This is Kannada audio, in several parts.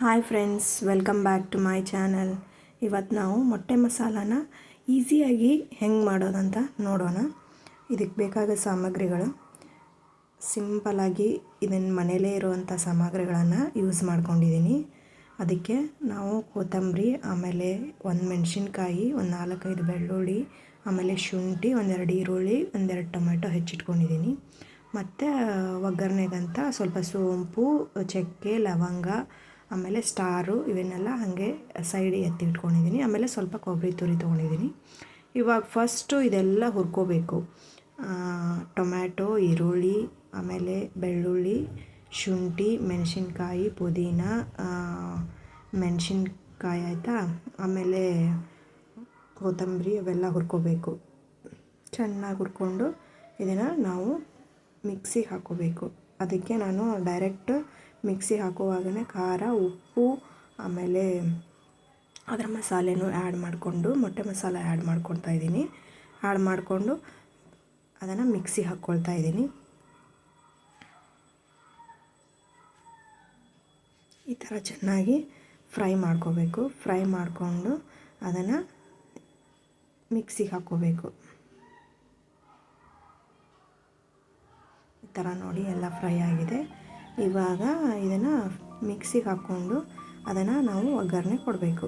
Hi friends welcome back to my channel ಇವತ್ತು ನಾವು ಮೊಟ್ಟೆ ಮಸಾಲಾನ ಈಸಿಯಾಗಿ ಹೆಂಗೆ ಮಾಡೋದಂತ ನೋಡೋಣ. ಇದಕ್ಕೆ ಬೇಕಾದ ಸಾಮಗ್ರಿಗಳು. ಸಿಂಪಲಾಗಿ ಇದನ್ನು ಮನೇಲೇ ಇರುವಂಥ ಸಾಮಗ್ರಿಗಳನ್ನು ಯೂಸ್ ಮಾಡ್ಕೊಂಡಿದ್ದೀನಿ ಅದಕ್ಕೆ ನಾವು ಕೊತ್ತಂಬರಿ, ಆಮೇಲೆ ಒಂದು ಮೆಣಸಿನ್ಕಾಯಿ, ಒಂದು ನಾಲ್ಕೈದು ಬೆಳ್ಳುಳ್ಳಿ, ಆಮೇಲೆ ಶುಂಠಿ ಒಂದೆರಡು ಈರುಳ್ಳಿ ಒಂದೆರಡು ಟೊಮೆಟೊ ಹೆಚ್ಚಿಟ್ಕೊಂಡಿದ್ದೀನಿ ಮತ್ತು ಒಗ್ಗರಣೆಗಂತ ಸ್ವಲ್ಪ ಸೋಂಪು, ಚಕ್ಕೆ, ಲವಂಗ ಆಮೇಲೆ ಸ್ಟಾರು ಇವನ್ನೆಲ್ಲ ಹಾಗೆ ಸೈಡಿಗೆ ಎತ್ತಿ ಇಟ್ಕೊಂಡಿದ್ದೀನಿ ಆಮೇಲೆ ಸ್ವಲ್ಪ ಕೊಬ್ಬರಿ ತುರಿ ತೊಗೊಂಡಿದ್ದೀನಿ. ಇವಾಗ ಫಸ್ಟು ಇದೆಲ್ಲ ಹುರ್ಕೋಬೇಕು. ಟೊಮ್ಯಾಟೊ, ಈರುಳ್ಳಿ, ಆಮೇಲೆ ಬೆಳ್ಳುಳ್ಳಿ, ಶುಂಠಿ, ಮೆಣಸಿನ್ಕಾಯಿ, ಪುದೀನ ಮೆಣಸಿನ್ಕಾಯಿ ಆಯಿತಾ? ಆಮೇಲೆ ಕೊತ್ತಂಬರಿ ಅವೆಲ್ಲ ಹುರ್ಕೋಬೇಕು. ಚೆನ್ನಾಗಿ ಹುರ್ಕೊಂಡು ಇದನ್ನು ನಾವು ಮಿಕ್ಸಿಗೆ ಹಾಕೋಬೇಕು. ಅದಕ್ಕೆ ನಾನು ಡೈರೆಕ್ಟ್ ಮಿಕ್ಸಿ ಹಾಕುವಾಗಲೇ ಖಾರ, ಉಪ್ಪು, ಆಮೇಲೆ ಅದರ ಮಸಾಲೆನೂ ಆ್ಯಡ್ ಮಾಡಿಕೊಂಡು ಮೊಟ್ಟೆ ಮಸಾಲೆ ಆ್ಯಡ್ ಮಾಡ್ಕೊಳ್ತಾ ಇದ್ದೀನಿ. ಆ್ಯಡ್ ಮಾಡಿಕೊಂಡು ಅದನ್ನು ಮಿಕ್ಸಿ ಹಾಕ್ಕೊಳ್ತಾ ಇದ್ದೀನಿ. ಈ ಥರ ಚೆನ್ನಾಗಿ ಫ್ರೈ ಮಾಡ್ಕೋಬೇಕು. ಫ್ರೈ ಮಾಡಿಕೊಂಡು ಅದನ್ನು ಮಿಕ್ಸಿಗೆ ಹಾಕ್ಕೋಬೇಕು. ಈ ಥರ ನೋಡಿ ಎಲ್ಲ ಫ್ರೈ ಆಗಿದೆ. ಇವಾಗ ಇದನ್ನು ಮಿಕ್ಸಿಗೆ ಹಾಕ್ಕೊಂಡು ಅದನ್ನು ನಾವು ಒಗ್ಗರಣೆ ಕೊಡಬೇಕು.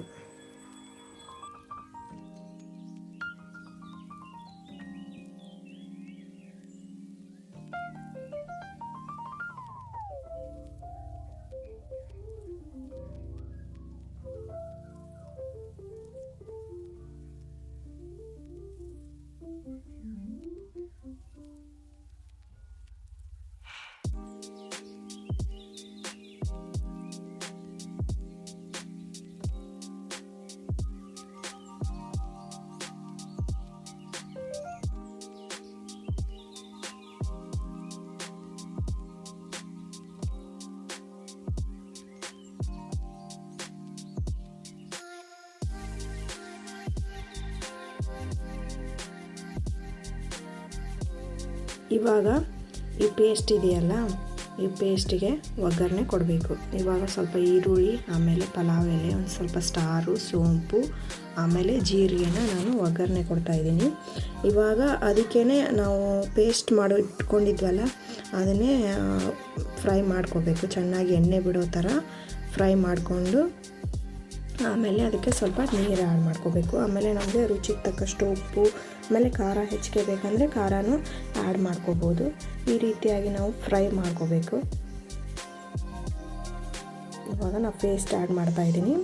ಇವಾಗ ಈ ಪೇಸ್ಟ್ ಇದೆಯಲ್ಲ, ಈ ಪೇಸ್ಟಿಗೆ ಒಗ್ಗರಣೆ ಕೊಡಬೇಕು. ಇವಾಗ ಸ್ವಲ್ಪ ಈರುಳ್ಳಿ, ಆಮೇಲೆ ಪಲಾವ್ ಎಲೆ, ಒಂದು ಸ್ವಲ್ಪ ಸ್ಟಾರು ಸೋಂಪು, ಆಮೇಲೆ ಜೀರಿಗೆನ ನಾನು ಒಗ್ಗರಣೆ ಕೊಡ್ತಾಯಿದ್ದೀನಿ ಇವಾಗ ಅದಕ್ಕೇ ನಾವು ಪೇಸ್ಟ್ ಮಾಡಿ, ಇಟ್ಕೊಂಡಿದ್ವಲ್ಲ, ಅದನ್ನೇ ಫ್ರೈ ಮಾಡ್ಕೋಬೇಕು. ಚೆನ್ನಾಗಿ ಎಣ್ಣೆ ಬಿಡೋ ಥರ ಫ್ರೈ ಮಾಡಿಕೊಂಡು ಆಮೇಲೆ ಅದಕ್ಕೆ ಸ್ವಲ್ಪ ನೀರು ಆ್ಯಡ್ ಮಾಡ್ಕೋಬೇಕು. ಆಮೇಲೆ ನಮಗೆ ರುಚಿಗೆ ತಕ್ಕಷ್ಟು ಉಪ್ಪು, ಆಮೇಲೆ ಖಾರ ಹೆಚ್ಚಿಗೆ ಬೇಕಂದರೆ ಖಾರನೂ ಆ್ಯಡ್ ಮಾಡ್ಕೋಬೋದು. ಈ ರೀತಿಯಾಗಿ ನಾವು ಫ್ರೈ ಮಾಡ್ಕೋಬೇಕು. ಇವಾಗ ನಾವು ಪೇಸ್ಟ್ ಆ್ಯಡ್ ಮಾಡ್ತಾಯಿದ್ದೀನಿ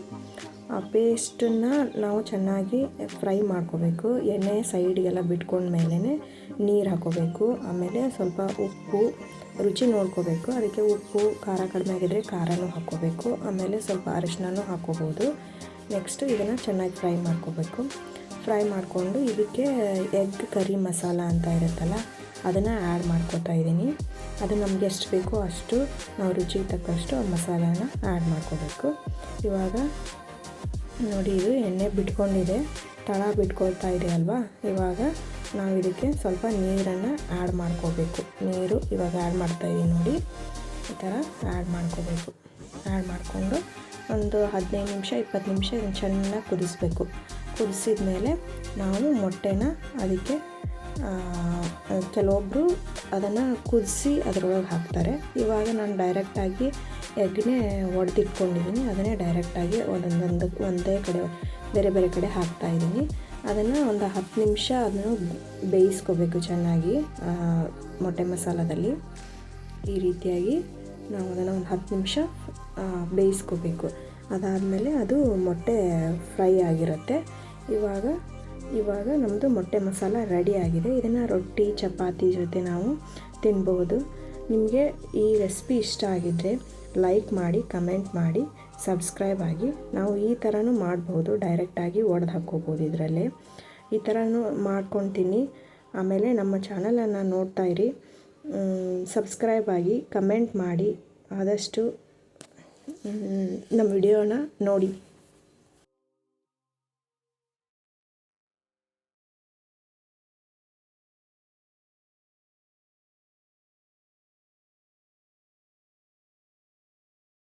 ಪೇಸ್ಟನ್ನು ನಾವು ಚೆನ್ನಾಗಿ ಫ್ರೈ ಮಾಡ್ಕೋಬೇಕು. ಎಣ್ಣೆ ಸೈಡಿಗೆಲ್ಲ ಬಿಟ್ಕೊಂಡ್ಮೇಲೆ ನೀರು ಹಾಕೋಬೇಕು. ಆಮೇಲೆ ಸ್ವಲ್ಪ ಉಪ್ಪು, ರುಚಿ ನೋಡ್ಕೋಬೇಕು. ಅದಕ್ಕೆ ಉಪ್ಪು, ಖಾರ ಕಡಿಮೆ ಆಗಿದ್ರೆ ಖಾರನೂ ಹಾಕ್ಕೋಬೇಕು ಆಮೇಲೆ ಸ್ವಲ್ಪ ಅರಿಶಿನೂ ಹಾಕ್ಕೋಬೋದು ನೆಕ್ಸ್ಟು ಇದನ್ನು ಚೆನ್ನಾಗಿ ಫ್ರೈ ಮಾಡ್ಕೋಬೇಕು. ಫ್ರೈ ಮಾಡಿಕೊಂಡು ಇದಕ್ಕೆ ಎಗ್ ಕರಿ ಮಸಾಲ ಅಂತ ಇರುತ್ತಲ್ಲ, ಅದನ್ನು ಆ್ಯಡ್ ಮಾಡ್ಕೋತಾ ಇದ್ದೀನಿ. ಅದು ನಮಗೆ ಎಷ್ಟು ಬೇಕೋ ಅಷ್ಟು ನಾವು ರುಚಿಗೆ ತಕ್ಕಷ್ಟು ಆ ಮಸಾಲಾನ ಆ್ಯಡ್ ಮಾಡ್ಕೋಬೇಕು. ಇವಾಗ ನೋಡಿ, ಇದು ಎಣ್ಣೆ ಬಿಟ್ಕೊಂಡಿದೆ. ತಳ ಬಿಟ್ಕೊಳ್ತಾ ಇದೆ ಅಲ್ವಾ? ಇವಾಗ ನಾವು ಇದಕ್ಕೆ ಸ್ವಲ್ಪ ನೀರನ್ನು ಆ್ಯಡ್ ಮಾಡ್ಕೋಬೇಕು. ನೀರು ಇವಾಗ ಆ್ಯಡ್ ಮಾಡ್ತಾಯಿದ್ದೀವಿ ನೋಡಿ. ಈ ಥರ ಆ್ಯಡ್ ಮಾಡ್ಕೋಬೇಕು. ಆ್ಯಡ್ ಮಾಡಿಕೊಂಡು ಒಂದು ಹದಿನೈದು ನಿಮಿಷ, ಇಪ್ಪತ್ತು ನಿಮಿಷ ಇದನ್ನು ಚೆನ್ನಾಗಿ ಕುದಿಸ್ಬೇಕು. ಕುದಿಸಿದ ಮೇಲೆ ನಾವು ಮೊಟ್ಟೆನ ಅದಕ್ಕೆ ಕೆಲವೊಬ್ಬರು ಅದನ್ನು ಕುದಿಸಿ ಅದರೊಳಗೆ ಹಾಕ್ತಾರೆ. ಇವಾಗ ನಾನು ಡೈರೆಕ್ಟಾಗಿ ಎಗ್ನೇ ಒಡೆದಿಟ್ಕೊಂಡಿದ್ದೀನಿ. ಅದನ್ನೇ ಡೈರೆಕ್ಟಾಗಿ ಒಂದೊಂದೊಂದು ಒಂದೇ ಕಡೆ, ಬೇರೆ ಬೇರೆ ಕಡೆ ಹಾಕ್ತಾಯಿದ್ದೀನಿ ಅದನ್ನು ಒಂದು ಹತ್ತು ನಿಮಿಷ ಅದನ್ನು ಬೇಯಿಸ್ಕೋಬೇಕು ಚೆನ್ನಾಗಿ ಮೊಟ್ಟೆ ಮಸಾಲದಲ್ಲಿ. ಈ ರೀತಿಯಾಗಿ ನಾವು ಅದನ್ನು ಒಂದು ಹತ್ತು ನಿಮಿಷ ಬೇಯಿಸ್ಕೋಬೇಕು. ಅದಾದಮೇಲೆ ಅದು ಮೊಟ್ಟೆ ಫ್ರೈ ಆಗಿರುತ್ತೆ. ಇವಾಗ ಇವಾಗ ನಮ್ಮದು ಮೊಟ್ಟೆ ಮಸಾಲ ರೆಡಿ ಆಗಿದೆ. ಇದನ್ನು ರೊಟ್ಟಿ, ಚಪಾತಿ ಜೊತೆ ನಾವು ತಿನ್ಬೋದು. ನಿಮಗೆ ಈ ರೆಸಿಪಿ ಇಷ್ಟ ಆಗಿದ್ದರೆ ಲೈಕ್ ಮಾಡಿ ಕಮೆಂಟ್ ಮಾಡಿ ಸಬ್ಸ್ಕ್ರೈಬ್ ಆಗಿ. ನಾವು ಈ ಥರನೂ ಮಾಡ್ಬೋದು ಡೈರೆಕ್ಟಾಗಿ ಒಡೆದು ಹಾಕ್ಕೋಬೋದು ಇದರಲ್ಲಿ. ಈ ಥರನೂ ಮಾಡ್ಕೊತೀನಿ. ಆಮೇಲೆ ನಮ್ಮ ಚಾನಲನ್ನು ನೋಡ್ತಾ ಇರಿ. ಸಬ್ಸ್ಕ್ರೈಬ್ ಆಗಿ ಕಮೆಂಟ್ ಮಾಡಿ. ಆದಷ್ಟು ನಮ್ಮ ವಿಡಿಯೋನ ನೋಡಿ.